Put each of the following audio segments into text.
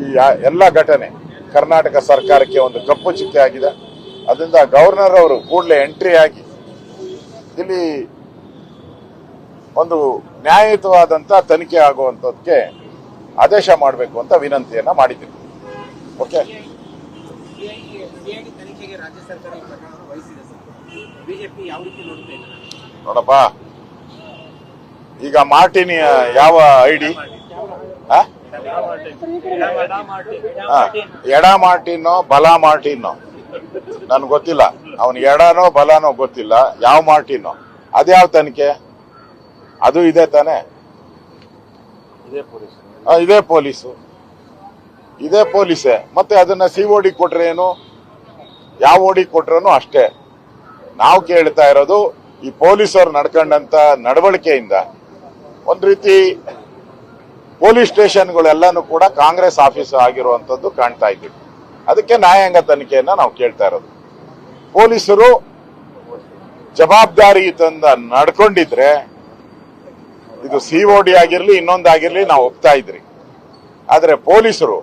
ಈ ಎಲ್ಲ ಘಟನೆ ಕರ್ನಾಟಕ ಸರ್ಕಾರಕ್ಕೆ ಒಂದು ಕಪ್ಪು ಚುಕ್ಕೆ ಆಗಿದೆ. ಅದರಿಂದ ಗವರ್ನರ್ ಅವರು ಕೂಡಲೇ ಎಂಟ್ರಿ ಆಗಿ ಇಲ್ಲಿ ಒಂದು ನ್ಯಾಯಯುತವಾದಂತ ತನಿಖೆ ಆಗುವಂತದಕ್ಕೆ ಆದೇಶ ಮಾಡಬೇಕು ಅಂತ ವಿನಂತಿಯನ್ನ ಮಾಡಿದ್ದೀನಿ. ಓಕೆ ನೋಡಪ್ಪ, ಈಗ ಮಾರ್ಟಿನ್ ಯಾವ ಐಡಿ? ಎಡ ಮಾರ್ಟಿನೋ ಬಲ ಮಾರ್ಟಿನೋ ನನ್ಗೆ ಗೊತ್ತಿಲ್ಲ. ಅವನ್ ಎಡನೋ ಬಲನೋ ಗೊತ್ತಿಲ್ಲ. ಯಾವ ಮಾರ್ಟಿನೋ ಅದ್ಯಾವ ತನಿಖೆ? ಅದು ಇದೆ ತಾನೆ? ಇದೇ ಪೊಲೀಸು. ಇದೇ ಪೊಲೀಸೇ. ಮತ್ತೆ ಅದನ್ನ ಸಿ ಓಡಿ ಕೊಟ್ರೆ ಏನು? ಯಾವ ಓಡಿ ಕೊಟ್ರೂ ಅಷ್ಟೇ. ನಾವು ಕೇಳ್ತಾ ಇರೋದು ಈ ಪೊಲೀಸರು ನಡ್ಕೊಂಡಂತ ನಡವಳಿಕೆಯಿಂದ. ಒಂದ್ ರೀತಿ ಪೊಲೀಸ್ ಸ್ಟೇಷನ್ಗಳೆಲ್ಲಾನು ಕೂಡ ಕಾಂಗ್ರೆಸ್ ಆಫೀಸ್ ಆಗಿರುವಂಥದ್ದು ಕಾಣ್ತಾ ಇದ್ದೀವಿ ಅದಕ್ಕೆ ನ್ಯಾಯಾಂಗ ತನಿಖೆಯನ್ನ ನಾವು ಕೇಳ್ತಾ ಇರೋದು. ಪೊಲೀಸರು ಜವಾಬ್ದಾರಿಯುತಂದ ನಡ್ಕೊಂಡಿದ್ರೆ ಇದು ಸಿ ಡಿ ಆಗಿರ್ಲಿ ಇನ್ನೊಂದಾಗಿರ್ಲಿ ನಾವು ಒಪ್ತಾ ಇದ್ರಿ. ಆದ್ರೆ ಪೊಲೀಸರು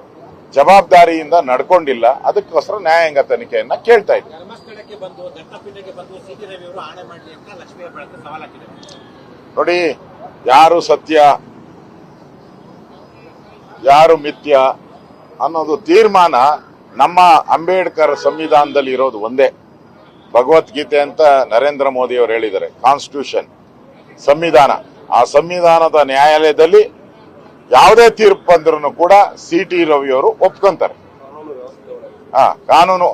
ಜವಾಬ್ದಾರಿಯಿಂದ ನಡ್ಕೊಂಡಿಲ್ಲ ಅದಕ್ಕೋಸ್ಕರ ನ್ಯಾಯಾಂಗ ತನಿಖೆಯನ್ನ ಕೇಳ್ತಾ ಇದ್ವಿ. ನೋಡಿ ಯಾರು ದತ್ತಪೀಠಕ್ಕೆ ಬಂದು ಸಿ ಟಿ ರವಿ ಅವರು ಆಣೆ ಮಾಡಲಿ ಅಂತ ಲಕ್ಷ್ಮೀ ಹೆಬ್ಬಾಳ್ಕರ್ ಸವಾಲ್ ಹಾಕಿದ್ದಾರೆ ನೋಡಿ ಯಾರು ಸತ್ಯ ಯಾರು ಮಿಥ್ಯ ಅನ್ನೋದು ತೀರ್ಮಾನ ನಮ್ಮ ಅಂಬೇಡ್ಕರ್ ಸಂವಿಧಾನದಲ್ಲಿ ಇರೋದು ಒಂದೇ. ಭಗವದ್ಗೀತೆ ಅಂತ ನರೇಂದ್ರ ಮೋದಿ ಅವರು ಹೇಳಿದ್ದಾರೆ ಕಾನ್ಸ್ಟಿಟ್ಯೂಷನ್ ಸಂವಿಧಾನ. ಆ ಸಂವಿಧಾನದ ನ್ಯಾಯಾಲಯದಲ್ಲಿ ಯಾವುದೇ ತೀರ್ಪು ಬಂದ್ರೂ ಕೂಡ ಸಿ ಟಿ ರವಿ ಅವರು ಒಪ್ಕೊಂತಾರೆ. ಹಾ, ಕಾನೂನು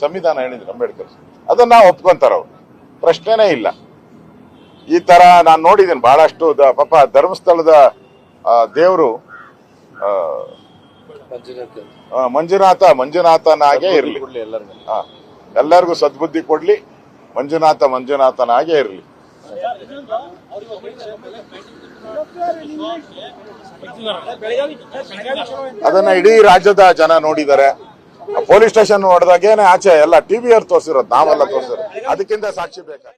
ಸಂವಿಧಾನ ಹೇಳಿದ್ರು ಅಂಬೇಡ್ಕರ್. ಅದನ್ನ ಒಪ್ಕೊಂತಾರ ಅವರು. ಪ್ರಶ್ನೆನೇ ಇಲ್ಲ. ಈ ತರ ನಾನು ನೋಡಿದ್ದೀನಿ, ಬಹಳಷ್ಟು ಪಾಪ ಧರ್ಮಸ್ಥಳದ ದೇವರು ಮಂಜುನಾಥ. ಮಂಜುನಾಥನಾಗೆ ಇರಲಿ. ಎಲ್ಲರಿಗೂ. ಸದ್ಬುದ್ಧಿ ಕೊಡ್ಲಿ. ಮಂಜುನಾಥ ಮಂಜುನಾಥನಾಗೆ ಇರಲಿ. ಅದನ್ನ ಇಡೀ ರಾಜ್ಯದ ಜನ ನೋಡಿದ್ದಾರೆ. ಪೊಲೀಸ್ ಸ್ಟೇಷನ್ ಹೊಡೆದಾಗೇನೆ ಆಚೆ ಎಲ್ಲ ಟಿವಿ ಅವ್ರು ತೋರಿಸಿರೋದು ನಾವೆಲ್ಲ ತೋರಿಸಿರೋದು. ಅದಕ್ಕಿಂತ ಸಾಕ್ಷಿ ಬೇಕಾ